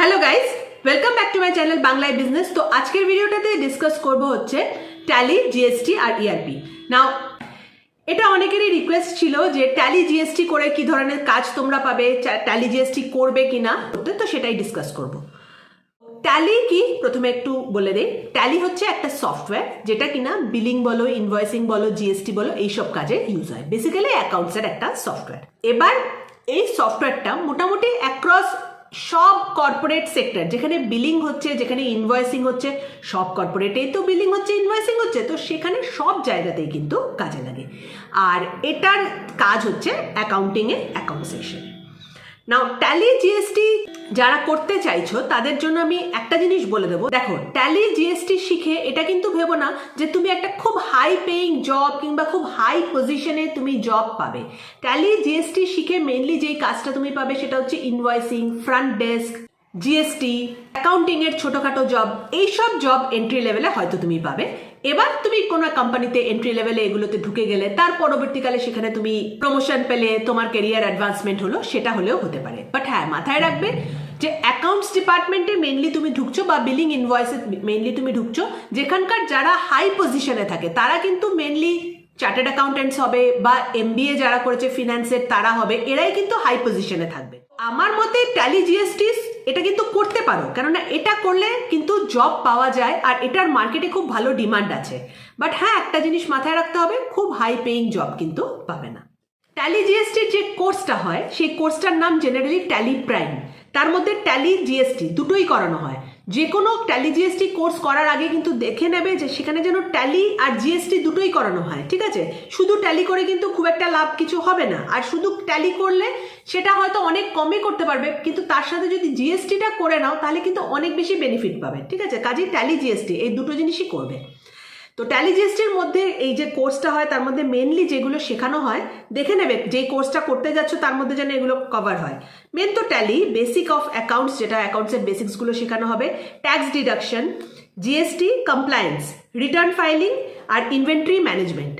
Hello guys welcome back to my channel বাংলায় business তো আজকের ভিডিওটাতে ডিসকাস করব হচ্ছে ট্যালি জিএসটি আর E ইআরপি নাও এটা অনেকেরই রিকোয়েস্ট ছিল যে ট্যালি জিএসটি করে কি ধরনের কাজ তোমরা পাবে ট্যালি জিএসটি করবে কি কিনা, তো সেটাই ডিসকাস করব। ট্যালি কি? প্রথমে একটু বলে দেই। ট্যালি হচ্ছে একটা সফটওয়্যার যেটা কিনা বিলিং বলো ইনভয়েসিং বলো জিএসটি বলো, এইসব কাজে ইউজ হয়। বেসিক্যালি অ্যাকাউন্টসের একটা সফটওয়্যার এবার এই সফটওয়্যারটা মোটামুটি অ্যাক্রস সব কর্পোরেট সেক্টর যেখানে বিলিং হচ্ছে, যেখানে ইনভয়েসিং হচ্ছে, সব কর্পোরেটেই তো বিলিং হচ্ছে ইনভয়েসিং হচ্ছে, তো সেখানে সব জায়গাতেই কিন্তু কাজে লাগে। আর এটার কাজ হচ্ছে অ্যাকাউন্টিংয়ে account section now Tally GST যারা করতে চাইছো, তাদের জন্য আমি একটা জিনিস বলে দেবো। দেখো ট্যালি জিএসটি শিখে এটা কিন্তু ভেবো না যে তুমি একটা খুব হাই পেইং জব কিংবা খুব হাই পজিশনে তুমি জব পাবে। ট্যালি জিএসটি শিখে মেনলি যেই কাজটা তুমি পাবে সেটা হচ্ছে invoicing front desk GST accounting এর ছোটখাটো জব এইসব জব এন্ট্রি লেভেলে হয়তো তুমি পাবে। এবার তুমি কোনো কোম্পানিতে এন্ট্রি লেভেলে এগুলোতে ঢুকে গেলে, তার পরবর্তীকালে সেখানে তুমি প্রমোশন পেলে, তোমার কেরিয়ার অ্যাডভান্সমেন্ট হলো, সেটা হলেও হতে পারে। বাট হ্যাঁ মাথায় রাখবে যে অ্যাকাউন্টস ডিপার্টমেন্টে মেনলি তুমি ঢুকছো বা বিলিং ইনভয়েসে মেনলি তুমি ঢুকছো, যেখানকার যারা হাই পজিশনে থাকে, তারা কিন্তু মেনলি চার্টার্ড অ্যাকাউন্টেন্টস হবে বা এমবিএ যারা করেছে ফিনান্সের তারা হবে, এরাই কিন্তু হাই পজিশনে থাকবে। আমার মতে ট্যালি জিএসটিস এটা কিন্তু করতে পারো। কেননা এটা করলে কিন্তু জব পাওয়া যায় আর এটার মার্কেটে খুব ভালো ডিমান্ড আছে। বাট হ্যাঁ একটা জিনিস মাথায় রাখতে হবে, খুব হাই পেইং জব কিন্তু পাবে না। ট্যালি জিএসটির যে কোর্সটা হয়, সেই কোর্সটার নাম জেনারেলি ট্যালি প্রাইম তার মধ্যে ট্যালি জিএসটি দুটোই করানো হয়। যে কোনো ট্যালি জিএসটি কোর্স করার আগে কিন্তু দেখে নেবে যে সেখানে যেন ট্যালি আর জিএসটি দুটোই করানো হয়, ঠিক আছে? শুধু ট্যালি করে কিন্তু খুব একটা লাভ কিছু হবে না। আর শুধু ট্যালি করলে সেটা হয়তো অনেক কমে করতে পারবে, কিন্তু তার সাথে যদি জিএসটিটা করে নাও, তাহলে কিন্তু অনেক বেশি বেনিফিট পাবে, ঠিক আছে? কাজেই ট্যালি জিএসটি এই দুটো জিনিসই করবে। তো ট্যালি জিএসটির মধ্যে এই যে কোর্সটা হয়, তার মধ্যে মেনলি যেগুলো শেখানো হয়, দেখে নেবে যেই কোর্সটা করতে যাচ্ছ, তার মধ্যে যেন এগুলো কভার হয়। মেন তো ট্যালি বেসিক অফ অ্যাকাউন্টস যেটা অ্যাকাউন্টসের বেসিক্সগুলো শেখানো হবে tax deduction GST compliance return filing আর ইনভেন্টরি ম্যানেজমেন্ট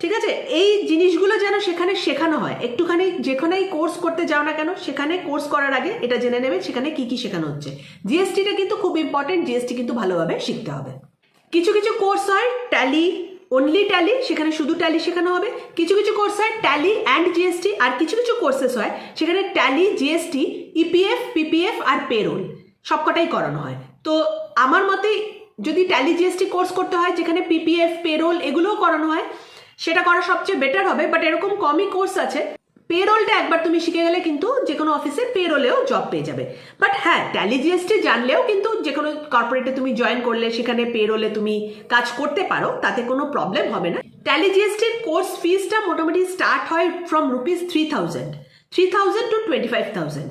ঠিক আছে? এই জিনিসগুলো যেন সেখানে শেখানো হয়। একটুখানি যেখানেই কোর্স করতে যাও না কেন, সেখানে কোর্স করার আগে এটা জেনে নেবে সেখানে কি কি শেখানো হচ্ছে। জিএসটিটা কিন্তু খুব ইম্পর্টেন্ট জিএসটি কিন্তু ভালোভাবে শিখতে হবে। কিছু কিছু কোর্স হয় ট্যালি অনলি ট্যালি সেখানে শুধু ট্যালি শেখানো হবে। কিছু কিছু কোর্স হয় ট্যালি অ্যান্ড জিএসটি আর কিছু কিছু কোর্সেস হয়, সেখানে ট্যালি জিএসটি ইপিএফ পিপিএফ আর পেরোল সবকটাই করানো হয়। তো আমার মতে যদি ট্যালি জিএসটি কোর্স করতে হয়, যেখানে পিপিএফ পেরোল এগুলোও করানো হয়, সেটা করা সবচেয়ে বেটার হবে বাট এরকম কমই কোর্স আছে। পেরোলটা একবার তুমি শিখে গেলে কিন্তু যে কোনো অফিসে পেরোলেও জব পেয়ে যাবে। বাট হ্যাঁ ট্যালি জিএসটি জানলেও কিন্তু যে কোনো কর্পোরেটে তুমি জয়েন করলে, সেখানে পেরোলে তুমি কাজ করতে পারো, তাতে কোনো প্রবলেম হবে না। ট্যালি জিএসটির কোর্স ফিসটা মোটামুটি স্টার্ট হয় from rupees three thousand three thousand to twenty five thousand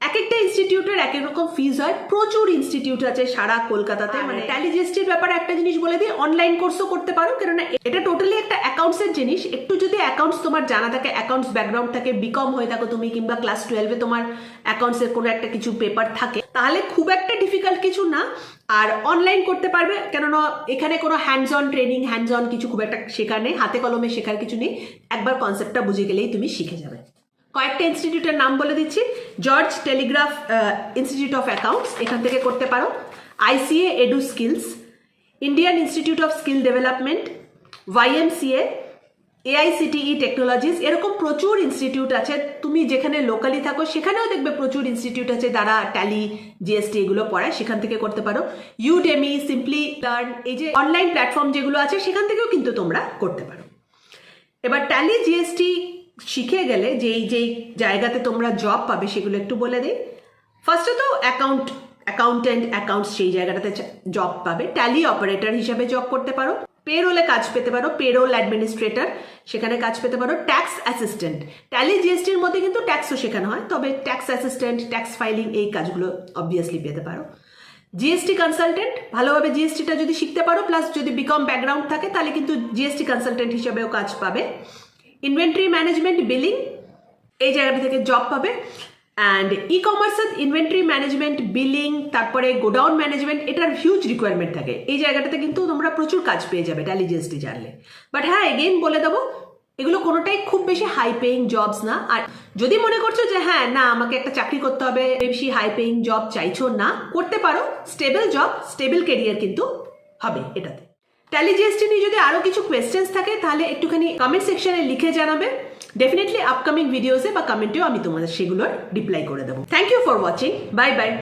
এক একটা ইনস্টিটিউটের এক এক রকম ফিজ হয়। প্রচুর ইনস্টিটিউট আছে সারা কলকাতাতে। মানে ট্যালি জিএসটির ব্যাপারে একটা জিনিস বলে দিই অনলাইন কোর্সও করতে পারো। কেননা এটা টোটালি একটা অ্যাকাউন্টসের জিনিস। একটু যদি অ্যাকাউন্টস তোমার জানা থাকে অ্যাকাউন্টস ব্যাকগ্রাউন্ড থাকে বিকম হয়ে থাকো তুমি কিংবা ক্লাস টুয়েলভে তোমার অ্যাকাউন্টসের কোনো একটা কিছু পেপার থাকে তাহলে খুব একটা ডিফিকাল্ট কিছু না। আর অনলাইন করতে পারবে কেননা এখানে কোনো hands on training hands on কিছু খুব একটা শেখার নেই। হাতে কলমে শেখার কিছু নেই। একবার কনসেপ্টটা বুঝে গেলেই তুমি শিখে যাবে। কয়েকটা ইনস্টিটিউটের নাম বলে দিচ্ছি। George Telegraph Institute of Accounts এখান থেকে করতে পারো। ICA Edu Skills Indian Institute of Skill Development YMCA AICTE technologies এরকম প্রচুর ইনস্টিটিউট আছে। তুমি যেখানে লোকালি থাকো, সেখানেও দেখবে প্রচুর ইনস্টিটিউট আছে যারা ট্যালি জিএসটি এগুলো পড়ায়। সেখান থেকে করতে পারো। ইউডেমি সিম্পলি লার্ন এই যে অনলাইন প্ল্যাটফর্ম যেগুলো আছে, সেখান থেকেও কিন্তু তোমরা করতে পারো। এবার ট্যালি জিএসটি শিখে গেলে যেই যেই জায়গাতে তোমরা জব পাবে সেগুলো একটু বলে দিই। ফার্স্টে তো অ্যাকাউন্ট অ্যাকাউন্টেন্ট অ্যাকাউন্টস সেই জায়গাটাতে জব পাবে। ট্যালি অপারেটর হিসাবে জব করতে পারো। পেরোলে কাজ পেতে পারো। পেরোল অ্যাডমিনিস্ট্রেটর সেখানে কাজ পেতে পারো। ট্যাক্স অ্যাসিস্ট্যান্ট ট্যালি জিএসটির মধ্যে কিন্তু ট্যাক্সও শেখানো হয়। তবে ট্যাক্স অ্যাসিস্ট্যান্ট ট্যাক্স ফাইলিং এই কাজগুলো অবভিয়াসলি পেতে পারো। জিএসটি কনসালটেন্ট ভালোভাবে জিএসটিটা যদি শিখতে পারো প্লাস যদি বিকম ব্যাকগ্রাউন্ড থাকে, তাহলে কিন্তু জিএসটি কনসালটেন্ট হিসেবেও কাজ পাবে। ইনভেন্টরি ম্যানেজমেন্ট বিলিং এই জায়গাটা থেকে জব পাবে। অ্যান্ড ই কমার্সের ইনভেন্টরি ম্যানেজমেন্ট বিলিং তারপরে গোডাউন ম্যানেজমেন্ট এটার হিউজ রিকোয়ারমেন্ট থাকে। এই জায়গাটাতে কিন্তু তোমরা প্রচুর কাজ পেয়ে যাবে ট্যালি জিএসটি জানলে। বাট হ্যাঁ এগেইন বলে দেবো, এগুলো কোনোটাই খুব বেশি হাই পেইং জবস না। আর যদি মনে করছ যে হ্যাঁ না, আমাকে একটা চাকরি করতে হবে, বেশি হাই পেইং জব চাইছো না, করতে পারো। স্টেবল জব স্টেবল কেরিয়ার কিন্তু হবে এটাতে। ট্যালি জিএসটি নিয়ে যদি আরও কিছু কোয়েশ্চেন্স থাকে, তাহলে একটুখানি কমেন্ট সেকশনে লিখে জানাবে। ডেফিনেটলি আপকামিং ভিডিওসে বা কমেন্টেও আমি তোমাদের সেগুলোর রিপ্লাই করে দেবো। Thank you for watching bye bye